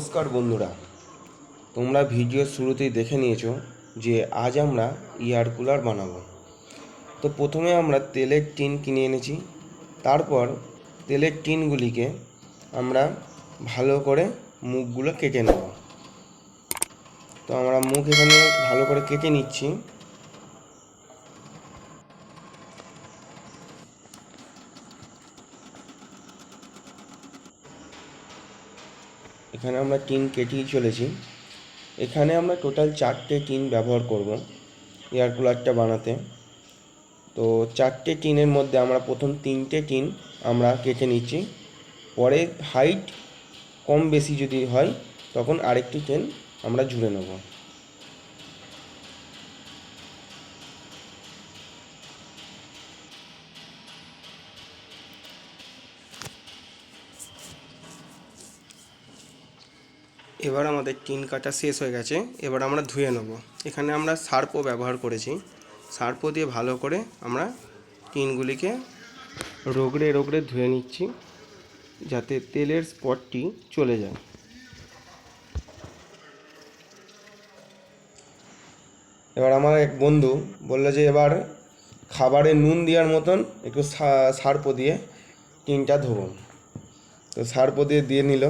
নমস্কার বন্ধুরা। তোমরা ভিডিওর শুরুতেই দেখে নিয়েছো যে আজ আমরা এয়ার কুলার বানাবো। তো প্রথমে আমরা তেলের টিন কিনে এনেছি। তারপর তেলের টিনগুলিকে আমরা ভালো করে মুখগুলো কেটে নেব। তো আমরা মুখ এখানে ভালো করে কেটে নিচ্ছি। এখানে আমরা টিন কেটেই চলেছি। এখানে আমরা টোটাল চারটে টিন ব্যবহার করব এয়ার কুলারটা বানাতে। তো চারটে টিনের মধ্যে আমরা প্রথম তিনটে টিন আমরা কেটে নিচ্ছি। পরে হাইট কম বেশি যদি হয়, তখন আরেকটি টিন আমরা জুড়ে নেব। এবার আমাদের টিন কাটা শেষ হয়ে গেছে, এবার আমরা ধুয়ে নেব। এখানে আমরা সার্পও ব্যবহার করেছি। সার্পও দিয়ে ভালো করে আমরা টিনগুলিকে রোগড়ে রোগড়ে ধুয়ে নিচ্ছি, যাতে তেলের স্পটটি চলে যায়। এবার আমার এক বন্ধু বলল যে, এবার খাবারে নুন দেওয়ার মতন একটু সার্প দিয়ে টিনটা ধোবো। তো সার্প দিয়ে দিয়ে নিল।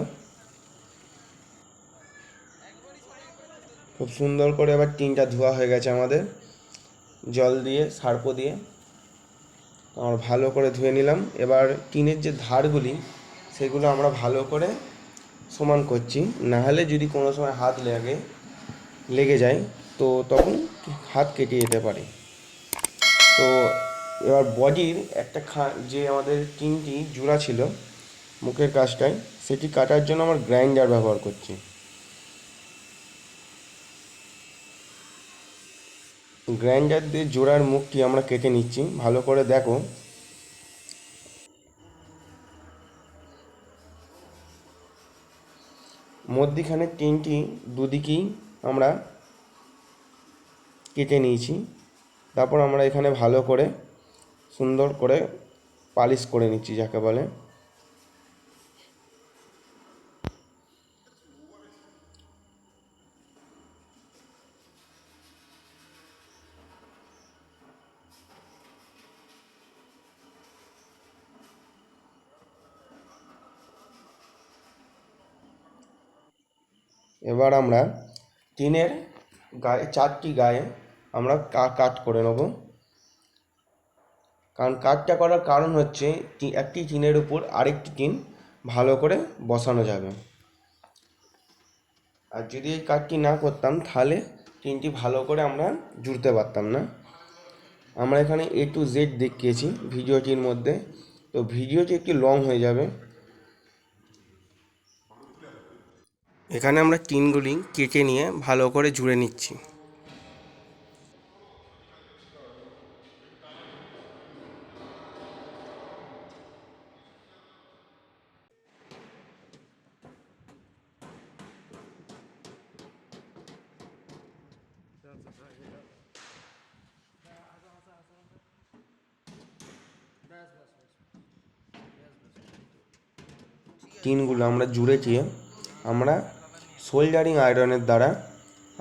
খুব সুন্দর করে এবার টিনটা ধোয়া হয়ে গেছে আমাদের। জল দিয়ে, সার্প দিয়ে। আমরা ভালো করে ধুয়ে নিলাম। এবার টিনের যে ধারগুলি, সেগুলো আমরা ভালো করে সমান করছি। না হলে যদি কোনো সময় হাত লাগে, লেগে যায়, তো তখন হাত কেটে যেতে পারে। তো এবার বডির একটা খা, যে আমাদের টিনটি জোড়া ছিল, মুখের কাজটায়, সেটি কাটার জন্য আমার গ্রাইন্ডার ব্যবহার করছি। গ্রাইন্ডার দিয়ে জোড়ার মুখটি আমরা কেটে নিচ্ছি। ভালো করে দেখো। মধ্যিখানে তিনটি, দুদিকেই আমরা কেটে নিয়েছি। তারপর আমরা এখানে ভালো করে সুন্দর করে পালিশ করে নিচ্ছি, যাকে বলে। এবার আমরা টিনের গায়ে, চারটি গায়ে আমরা কাট করে নেব। কারণ কাটটা করার কারণ হচ্ছে একটি টিনের উপর আরেকটি টিন ভালো করে বসানো যাবে। আর যদি এই কাটটি না করতাম, তাহলে টিনটি ভালো করে আমরা জুড়তে পারতাম না। আমরা এখানে এ টু জেড দেখিয়েছি ভিডিওটির মধ্যে। তো ভিডিওটি একটু লং হয়ে যাবে। এখানে আমরা টিনগুলি কেটে নিয়ে ভালো করে জুড়ে নিচ্ছি। টিনগুলো আমরা জুড়েছি আমরা সোল্ডারিং আয়রনের দ্বারা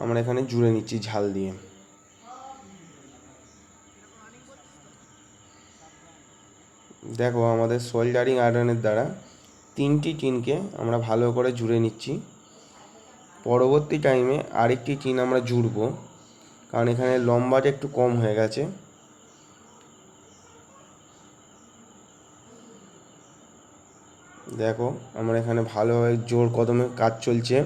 আমরা এখানে জুড়ে নিচ্ছি ঝাল দিয়ে। দেখো, আমাদের সোল্ডারিং আয়রনের দ্বারা তিনটি টিনকে আমরা ভালো করে জুড়ে নিচ্ছি। পরবর্তী টাইমে আরেকটি টিন আমরা জুড়বো, কারণ এখানে লম্বাটা একটু কম হয়ে গেছে। দেখো, আমার এখানে ভালোভাবে জোর কদমে কাজ চলছে।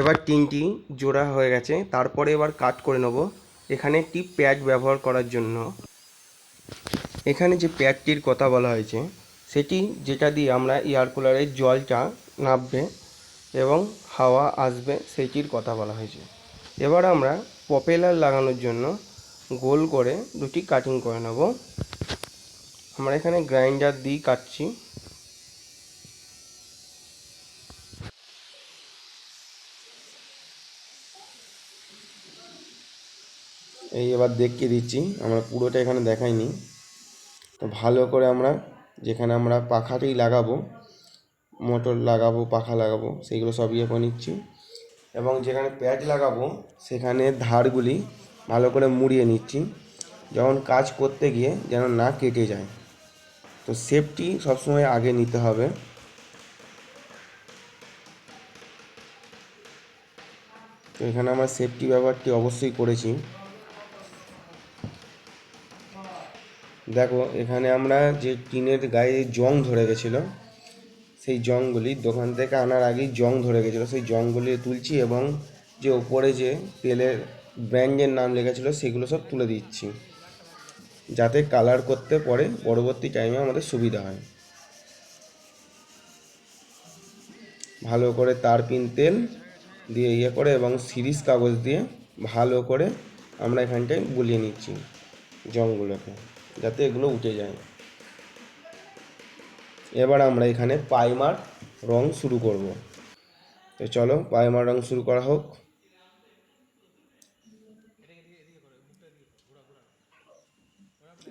এবার তিনটি জোড়া হয়ে গেছে। তারপরে এবার কাট করে নেব। এখানে একটি প্যাড ব্যবহার করার জন্য। এখানে যে প্যাডটির কথা বলা হয়েছে, সেটি যেটা দিয়ে আমরা এয়ার কুলারের জলটা নামবে এবং হাওয়া আসবে সেইটির কথা বলা হয়েছে। এবার আমরা পপেলার লাগানোর জন্য গোল করে দুটি কাটিং করে নেব। আমরা এখানে গ্রাইন্ডার দিয়েই কাটছি। এই এবার দেখিয়ে দিচ্ছি, আমরা পুরোটা এখানে দেখাইনি। তো ভালো করে আমরা যেখানে আমরা পাখাটি লাগাবো, মোটর লাগাবো, পাখা লাগাবো সেইগুলো সব ইয়ে করে নিচ্ছি। এবং যেখানে প্যাড লাগাবো, সেখানে ধারগুলি ভালো করে মুড়িয়ে নিচ্ছি, যখন কাজ করতে গিয়ে যেন না কেটে যায়। তো সেফটি সবসময় আগে নিতে হবে। তো এখানে আমার সেফটি ব্যবহারটি অবশ্যই করেছি। দেখো, এখানে আমরা যে টিনের গায়ে জং ধরে গেছিল, সেই জংগুলি দোকান থেকে আনার আগেই জং ধরে গেছিল। সেই জংগুলি তুলছি এবং যে ওপরে যে তেলের ব্র্যান্ডের নাম লেগেছিলো, সেগুলো সব তুলে দিচ্ছি। যাতে কালার করতে পরে পরবর্তী টাইমে আমাদের সুবিধা হয়। ভালো করে তার পিন তেল দিয়ে ইয়ে করে এবং সিরিজ কাগজ দিয়ে ভালো করে আমরা এখানটায় বুলিয়ে নিচ্ছি জংগুলোকে। যাতে এগুলো উঠে যায়। এবার আমরা এখানে পাইমার রং শুরু করব। তো চলো পাইমার রং শুরু করা হোক।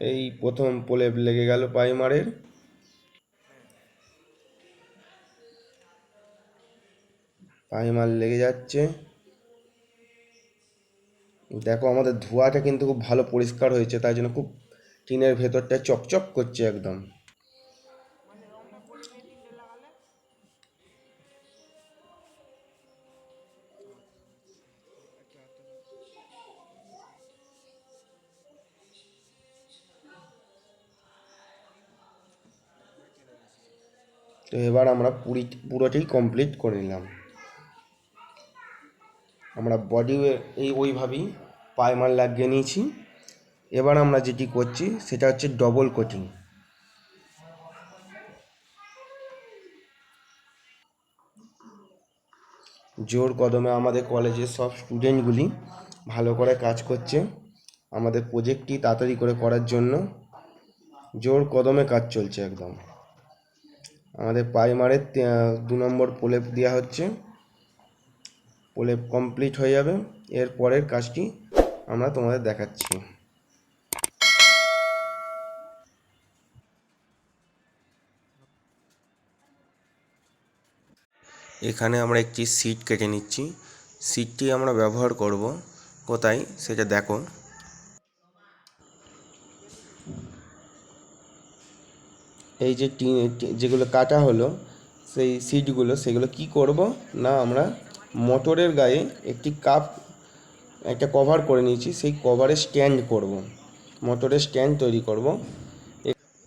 এই প্রথম প্রলেপ লেগে গেল পাইমারের। পাইমার লেগে যাচ্ছে। দেখো আমাদের ধোঁয়াটা কিন্তু খুব ভালো পরিষ্কার হয়েছে, তাই জন্য খুব টিনের ভেতরটা চকচক করছে একদম। তো এবার আমরা পুরি, পুরোটাই কমপ্লিট করে নিলাম। আমরা বডি এই ওইভাবেই পাইমার লাগিয়ে নিয়েছি। এবার আমরা যেটি করছি, সেটা হচ্ছে ডবল কোটিং জোর কদমে আমাদের কলেজের সব স্টুডেন্টগুলি ভালো করে কাজ করছে। আমাদের প্রজেক্টটি তাড়াতাড়ি করে করার জন্য জোর কদমে কাজ চলছে একদম। আমাদের প্রাইমারের দু নম্বর প্রলেপ দেওয়া হচ্ছে। প্রলেপ কমপ্লিট হয়ে যাবে। এর পরের কাজটি আমরা তোমাদের দেখাচ্ছি। এখানে আমরা একটি সিট কেটে নিচ্ছি। সিটটি আমরা ব্যবহার করব। কোথায়? সেটা দেখো। এই যে যেগুলো কাটা হলো, সেই সিটগুলো সেগুলো কি করব? না, আমরা মোটরের গায়ে একটি কাপ একটা কভার করে নিয়েছি। সেই কভারে স্ট্যান্ড করব। মোটরের স্ট্যান্ড তৈরি করব।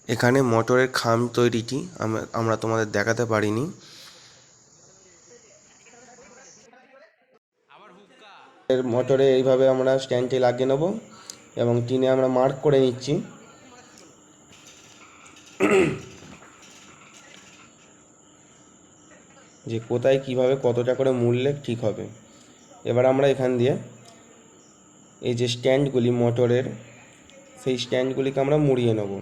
এখানে মোটরের খাম তৈরিটি আমরা তোমাদের দেখাতে পারিনি। এর মোটরে এইভাবে আমরা স্ট্যান্ডটি লাগিয়ে নেব এবং টিনে আমরা মার্ক করে নিচ্ছি। যে কোথায় কীভাবে কতটা করে মূল্যে ঠিক হবে। এবার আমরা এখান দিয়ে এই যে স্ট্যান্ডগুলি মোটরের, সেই স্ট্যান্ডগুলিকে আমরা মুড়িয়ে নেব।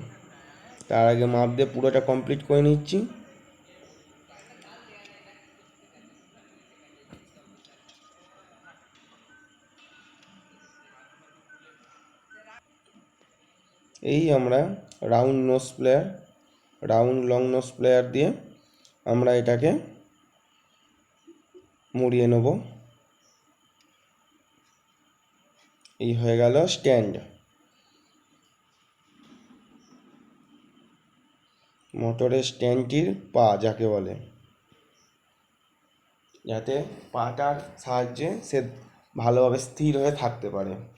তার আগে মাপ দিয়ে পুরোটা কমপ্লিট করে নিচ্ছি। এই আমরা round nose plier round long nose plier দিয়ে আমরা এটাকে মুড়িয়ে নেব। এই হয়ে গেল স্ট্যান্ড মোটরের স্ট্যান্ডটির পা যাকে বলে। যাতে পাটার সাহায্যে সে ভালোভাবে স্থির হয়ে থাকতে পারে।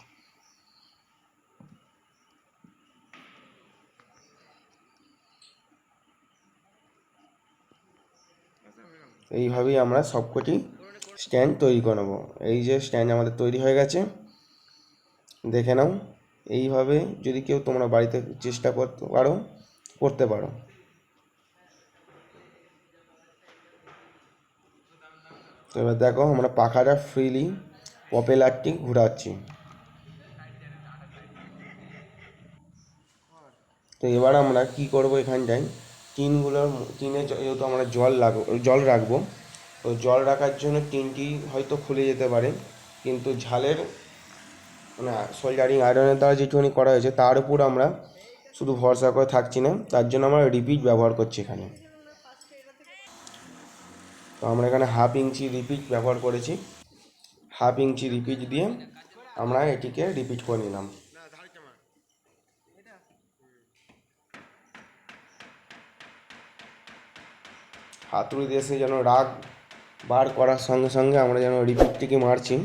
এইভাবেই আমরা সবকটি স্ট্যান্ড তৈরি করে এই যে স্ট্যান্ড আমাদের তৈরি হয়ে গেছে, দেখে নাও। এইভাবে যদি কেউ তোমরা বাড়িতে চেষ্টা করতে পারো করতে পারো। তো এবার দেখো, আমরা পাখাটা ফ্রিলি পপেলারটি ঘোরাচ্ছি। তো এবার আমরা কি করব এখানটায়? টিনগুলোর টিনে যেহেতু আমরা জল লাগবো জল রাখব, তো জল রাখার জন্য টিনটি হয়তো খুলে যেতে পারে, কিন্তু ঝালের মানে সোল্ডারিং আয়রনের দ্বারা যেটুকুনি করা হয়েছে, তার উপর আমরা শুধু ভরসা করে থাকছি না, তার জন্য আমরা রিপিট ব্যবহার করছি এখানে। তো আমরা এখানে হাফ ইঞ্চি রিপিট ব্যবহার করেছি। হাফ ইঞ্চি রিপিট দিয়ে আমরা এটিকে রিপিট করে নিলাম। হাতুড়ি দিয়ে যেন রাগ বার করার সঙ্গে সঙ্গে আমরা যেন রিপিটটিকে মারছি।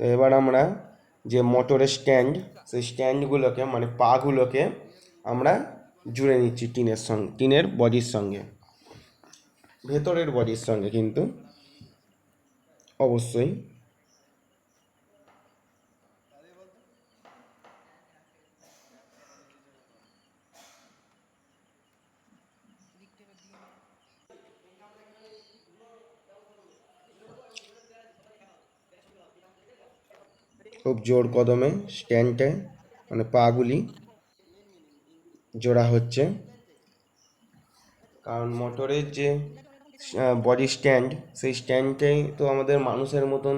তো এবার আমরা যে মোটরের স্ট্যান্ড সেই স্ট্যান্ডগুলোকে মানে পাগুলোকে আমরা জুড়ে নিচ্ছি টিনের সঙ্গে, টিনের বডির সঙ্গে। ভেতরের বডির সঙ্গে কিন্তু অবশ্যই খুব জোর কদমে স্ট্যান্ডে মানে পাগুলি জোড়া হচ্ছে। কারণ মোটরের যে বডি স্ট্যান্ড সেই স্ট্যান্ডটাই তো আমাদের মানুষের মতন,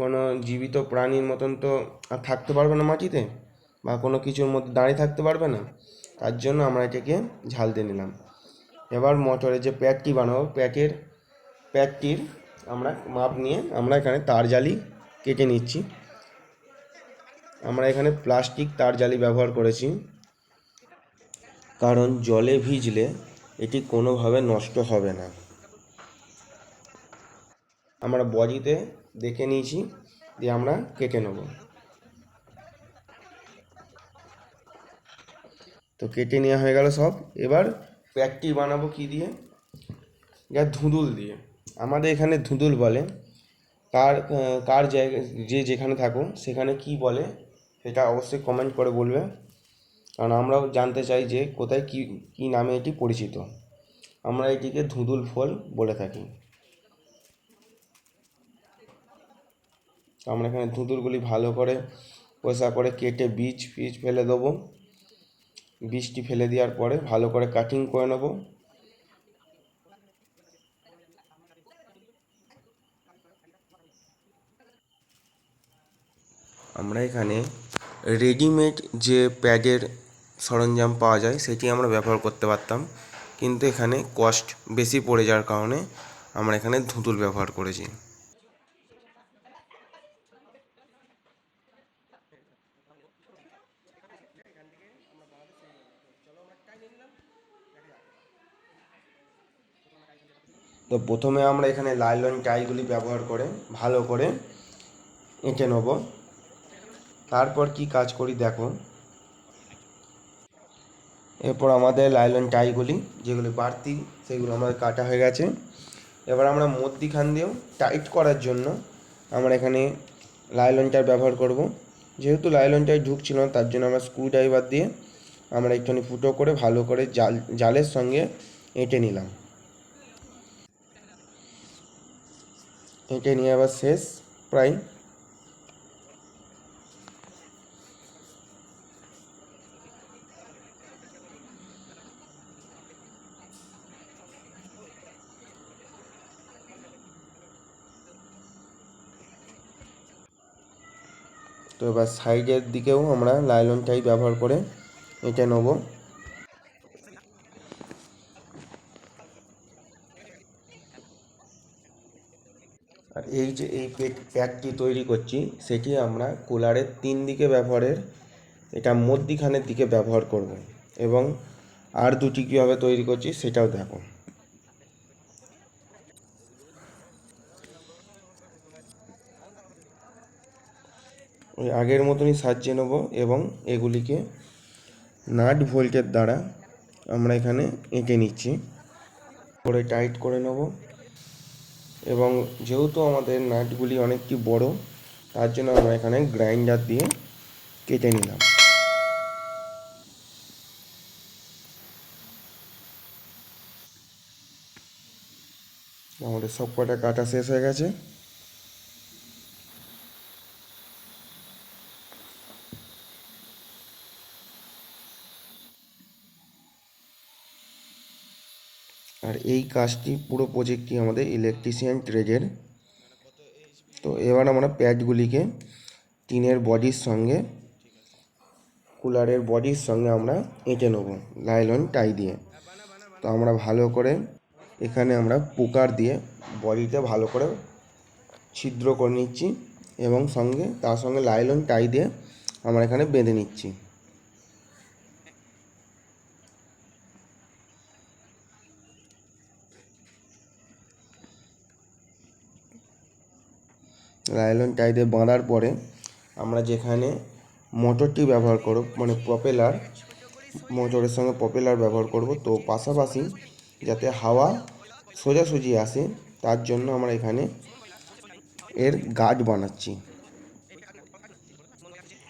কোনো জীবিত প্রাণীর মতন তো আর থাকতে পারবে না মাটিতে, বা কোনো কিছুর মধ্যে দাঁড়িয়ে থাকতে পারবে না। তার জন্য আমরা এটাকে ঝাল দিয়ে নিলাম। এবার মোটরের যে প্যাডটি বানাবো প্যাটের প্যাডটির আমরা মাপ নিয়ে আমরা এখানে তার জালি কেটে নিচ্ছি। আমরা এখানে প্লাস্টিক তার জালি ব্যবহার করেছি। কারণ জলে ভিজলে এটি কোনোভাবে নষ্ট হবে না। আমরা বডিতে দেখে নিয়েছি, দিয়ে আমরা কেটে নেব। তো কেটে নেওয়া হয়ে গেল সব। এবার প্যাকটি বানাবো কি দিয়ে? যা ধুঁদুল দিয়ে। আমাদের এখানে ধুঁদুল বলে। কার কার জায়গায় যে যেখানে থাকো সেখানে কি বলে, সেটা অবশ্যই কমেন্ট করে বলবে। কারণ আমরাও জানতে চাই যে কোথায় কি কি নামে এটি পরিচিত। আমরা এটিকে ধুঁদুল ফল বলে থাকি। আমরা এখানে ধুঁদুলগুলি ভালো করে পয়সা করে কেটে বীজ ফিজ ফেলে দেবো। বীজটি ফেলে দেওয়ার পরে ভালো করে কাটিং করে নেব। আমরা এখানে রেডিমেড যে প্যাডের সরঞ্জাম পাওয়া যায়, সেটি আমরা ব্যবহার করতে পারতাম। কিন্তু এখানে কস্ট বেশি পড়ে যাওয়ার কারণে আমরা এখানে ধুতুল ব্যবহার করেছি। তো প্রথমে আমরা এখানে লাইলন টাইগুলি ব্যবহার করে, ভালো করে এঁটে নেব। তারপর কি কাজ করি দেখো। এরপর আমাদের লাইলন টাইগুলি, যেগুলি বাড়তি, সেগুলো আমাদের কাটা হয়ে গেছে। এবার আমরা মধ্যিখান দিয়েও টাইট করার জন্য আমরা এখানে লাইলন টাই ব্যবহার করব। যেহেতু লাইলন টাই ঢুকছিল তার জন্য আমরা স্ক্রু ড্রাইভার দিয়ে আমরা একটুখানি ফুটো করে ভালো করে জাল, জালের সঙ্গে এঁটে নিলাম। এঁটে নিয়ে আবার শেষ, প্রায় তো এবার সাইডের দিকেও আমরা লাইলন টাই ব্যবহার করে এঁটে নেব। আর এই যে এই প্যাকটি তৈরি করছি, সেটি আমরা কুলারের তিন দিকে ব্যবহারের, এটা মধ্যিখানের দিকে ব্যবহার করব। এবং আর দুটি কীভাবে তৈরি করছি, সেটাও দেখো। ওই আগের মতনই সাজিয়ে নেব এবং এগুলিকে নাট ভোল্টের দ্বারা আমরা এখানে এঁটে নিচ্ছি। করে টাইট করে নেব। এবং যেহেতু আমাদের নাটগুলি অনেকটি বড়, তার জন্য আমরা এখানে গ্রাইন্ডার দিয়ে কেটে নিলাম। আমাদের সব কটা কাটা শেষ হয়ে গেছে। আর এই কাজটি পুরো প্রজেক্টটি আমাদের ইলেকট্রিশিয়ান ট্রেডের তো এবার আমরা প্যাডগুলিকে টিনের বডির সঙ্গে কুলারের বডির সঙ্গে আমরা এঁটে নেব লাইলন টাই দিয়ে। তো আমরা ভালো করে এখানে আমরা পুকার দিয়ে বডিতে ভালো করে ছিদ্র করে নিচ্ছি এবং সঙ্গে, তার সঙ্গে লাইলন টাই দিয়ে আমরা এখানে বেঁধে নিচ্ছি। লাইলন টাই দিয়ে বাঁধার পরে আমরা যেখানে মোটরটি ব্যবহার করব মানে প্রপেলার মোটরের সঙ্গে প্রপেলার ব্যবহার করব, তো পাশাপাশি যাতে হাওয়া সোজাসুজি আসে, তার জন্য আমরা এখানে এর গার্ড বানাচ্ছি।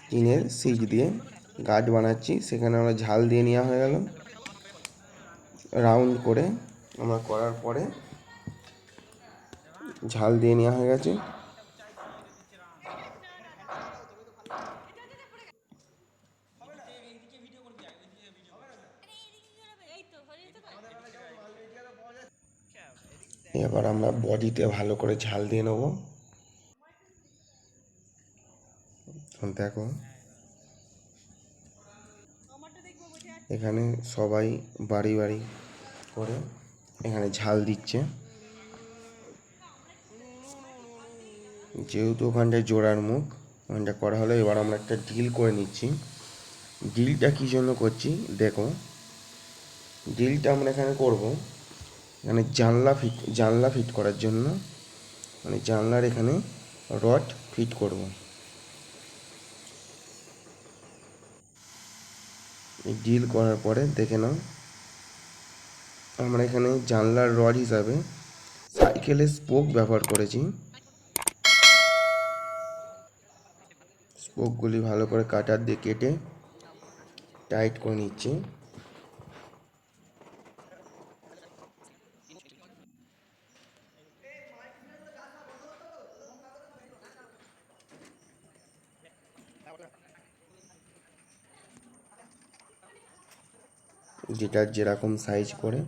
টিনের সিট দিয়ে গার্ড বানাচ্ছি, সেখানে আমরা ঝাল দিয়ে নেওয়া হয়ে গেল। রাউন্ড করে আমরা করার পরে ঝাল দিয়ে নেওয়া হয়ে গেছে। এবার আমরা বডিতে ভালো করে ঝাল দিয়ে নেব। দেখো। এখানে সবাই বাড়ি বাড়ি করে এখানে ঝাল দিচ্ছে। যেহেতু ওখানটায় জোড়ার মুখ, ওখানটা করা হলো, এবার আমরা একটা ডিল করে নিচ্ছি। ডিলটা কী জন্য করছি? দেখো। ডিলটা আমরা এখানে করব। এখানে জানলা ফিট জানলা ফিট করার জন্য মানে জানলার এখানে রড ফিট করব। এই ডিল করার পরে দেখে নাও, আমরা এখানে জানলার রড হিসাবে সাইকেলের স্পোক ব্যবহার করেছি। স্পোকগুলি ভালো করে কাটার দিয়ে কেটে টাইট করে নিচ্ছি। যেটার যেরকম সাইজ করে,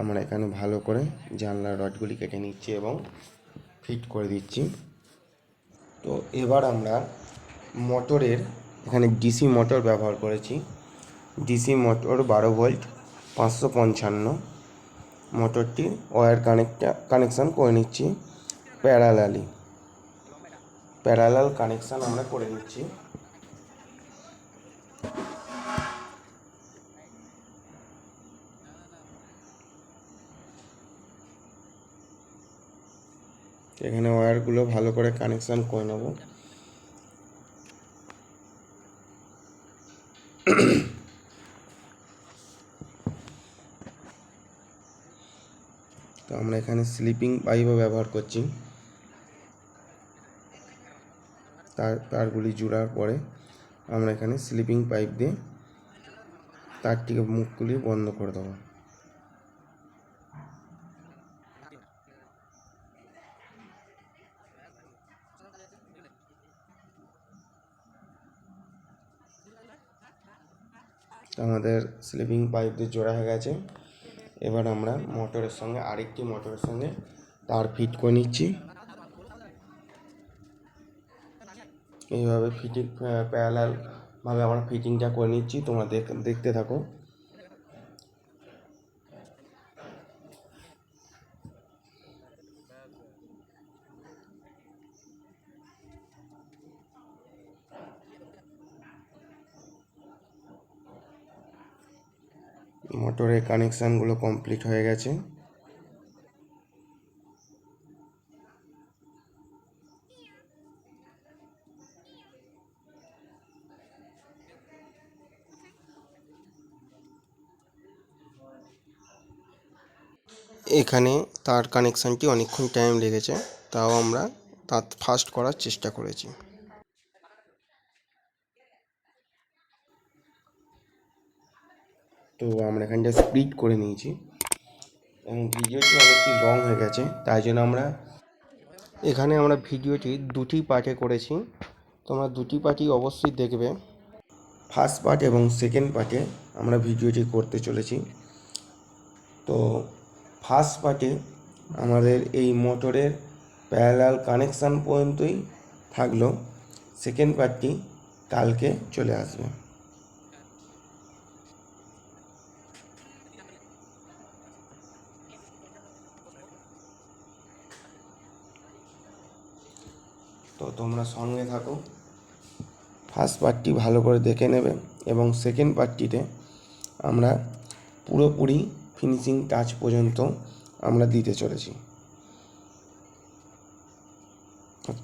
আমরা এখানে ভালো করে জানলার রডগুলি কেটে নিচ্ছি এবং ফিট করে দিচ্ছি। তো এবার আমরা মোটরের এখানে ডিসি মোটর ব্যবহার করেছি। ডিসি মোটর বারো ভোল্ট পাঁচশো পঞ্চান্ন। মোটরটি ওয়্যার কানেক্টা কানেকশান করে নিচ্ছি। প্যারালালি প্যারালাল কানেকশান আমরা করে নিচ্ছি। এখানে ওয়্যারগুলো ভালো করে কানেকশান করে নেব। তো আমরা এখানে স্লিপিং পাইপও ব্যবহার করছি। তার, তারগুলি জোড়ার পরে আমরা এখানে স্লিপিং পাইপ দিয়ে তারটিকে মুখগুলি বন্ধ করে দেবো। আমাদের স্লিপিং পাইপ দিয়ে জোড়া হয়ে গেছে। এবার আমরা মোটরের সঙ্গে আরেকটি মোটরের সঙ্গে তার ফিট করে নিচ্ছি। এইভাবে ফিটিং প্যারালাল ভাবে আমরা ফিটিংটা করে নিচ্ছি। তোমরা দেখ- দেখতে থাকো। মোটরের কানেকশানগুলো কমপ্লিট হয়ে গেছে। এখানে তার কানেকশানটি অনেকক্ষণ টাইম লেগেছে, তাও আমরা তার ফাস্ট করার চেষ্টা করেছি। তো আমরা এখানটা স্প্লিট করে নিয়েছি। এবং ভিডিওটি অনেকটি লং হয়ে গেছে, তাই জন্য আমরা এখানে আমরা ভিডিওটি দুটি পার্টে করেছি। তোমরা দুটি পার্টই অবশ্যই দেখবে। ফার্স্ট পার্ট এবং সেকেন্ড পার্টে আমরা ভিডিওটি করতে চলেছি। তো ফার্স্ট পার্টে আমাদের এই মোটরের প্যারালাল কানেকশান পর্যন্তই থাকল। সেকেন্ড পার্টটি কালকে চলে আসবে। তো তোমরা সঙ্গে থাকো। ফার্স্ট পার্টটি ভালো করে দেখে নেবে এবং সেকেন্ড পার্টটিতে আমরা পুরোপুরি ফিনিশিং টাচ পর্যন্ত আমরা দিতে চলেছি।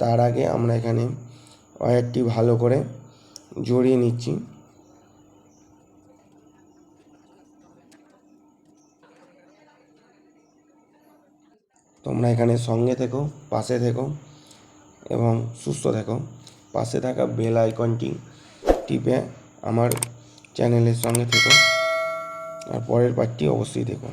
তার আগে আমরা এখানে ওয়্যারটি ভালো করে জড়িয়ে নিচ্ছি। তোমরা এখানে সঙ্গে থেকো, পাশে থেকো। এবং সুস্থ থেকো। পাশে থাকা বেল আইকনটি টিপে আমার চ্যানেলের সঙ্গে থেকো। আর পরের পার্টটি অবশ্যই দেখো